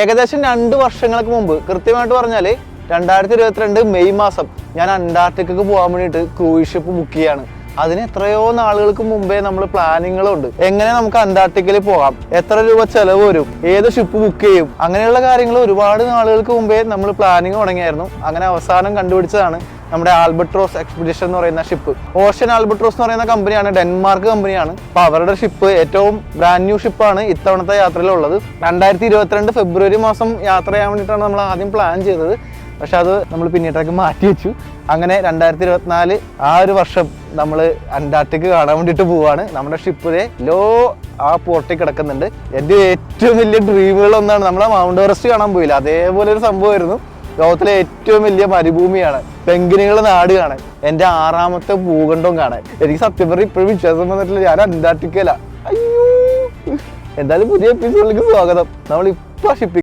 ഏകദേശം രണ്ട് വർഷങ്ങൾക്ക് മുമ്പ് കൃത്യമായിട്ട് പറഞ്ഞാൽ രണ്ടായിരത്തി ഇരുപത്തിരണ്ട് മെയ് മാസം ഞാൻ അന്റാർട്ടിക്കക്ക് പോകാൻ വേണ്ടിയിട്ട് ക്രൂയിസ് ഷിപ്പ് ബുക്ക് ചെയ്യാണ്. അതിന് എത്രയോ നാളുകൾക്ക് മുമ്പേ നമ്മൾ പ്ലാനിങ്ങളുണ്ട് എങ്ങനെ നമുക്ക് അന്റാർട്ടിക്കയിൽ പോകാം എത്ര രൂപ ചെലവ് വരും ഏത് ഷിപ്പ് ബുക്ക് ചെയ്യും അങ്ങനെയുള്ള കാര്യങ്ങൾ ഒരുപാട് നാളുകൾക്ക് മുമ്പേ നമ്മൾ പ്ലാനിങ് തുടങ്ങിയായിരുന്നു. അങ്ങനെ അവസാനം കണ്ടുപിടിച്ചതാണ് നമ്മുടെ ആൽബട്രോസ് എക്സ്പിഡിഷൻ എന്ന് പറയുന്ന ഷിപ്പ്. ഓഷ്യൻ ആൽബട്രോസ് എന്ന് പറയുന്ന കമ്പനിയാണ് ഡെൻമാർക്ക് കമ്പനിയാണ്. അപ്പോൾ അവരുടെ ഷിപ്പ് ഏറ്റവും ബ്രാൻഡ് ന്യൂ ഷിപ്പാണ് ഇത്തവണത്തെ യാത്രയിലുള്ളത്. രണ്ടായിരത്തി ഇരുപത്തിരണ്ട് ഫെബ്രുവരി മാസം യാത്ര ചെയ്യാൻ വേണ്ടിയിട്ടാണ് നമ്മൾ ആദ്യം പ്ലാൻ ചെയ്തത്. പക്ഷെ അത് നമ്മൾ പിന്നീട് മാറ്റി വെച്ചു. അങ്ങനെ രണ്ടായിരത്തി ഇരുപത്തിനാല് ആ ഒരു വർഷം നമ്മൾ അന്റാർട്ടിക് കാണാൻ വേണ്ടിയിട്ട് പോവാണ്. നമ്മുടെ ഷിപ്പ് ലോ ആ പോർട്ടിൽ കിടക്കുന്നുണ്ട്. എന്റെ ഏറ്റവും വലിയ ഡ്രീമുകളൊന്നാണ് നമ്മളെ മൗണ്ട് എവറസ്റ്റ് കാണാൻ പോയില്ല? അതേപോലെ ഒരു സംഭവമായിരുന്നു. ലോകത്തിലെ ഏറ്റവും വലിയ മരുഭൂമിയാണ്. പെങ്കിനുകളുടെ നാട് കാണാൻ എന്റെ ആറാമത്തെ ഭൂഖണ്ഡവും കാണാൻ. എനിക്ക് സത്യം പറഞ്ഞാൽ ഇപ്പോഴും വിശ്വാസം വന്നിട്ടില്ല. ഞാൻ അന്റാർട്ടിക്കല അയ്യോ! എന്തായാലും പുതിയ എപ്പിസോഡിലേക്ക് സ്വാഗതം. നമ്മൾ ഇപ്പൊ ഷിപ്പിംഗ്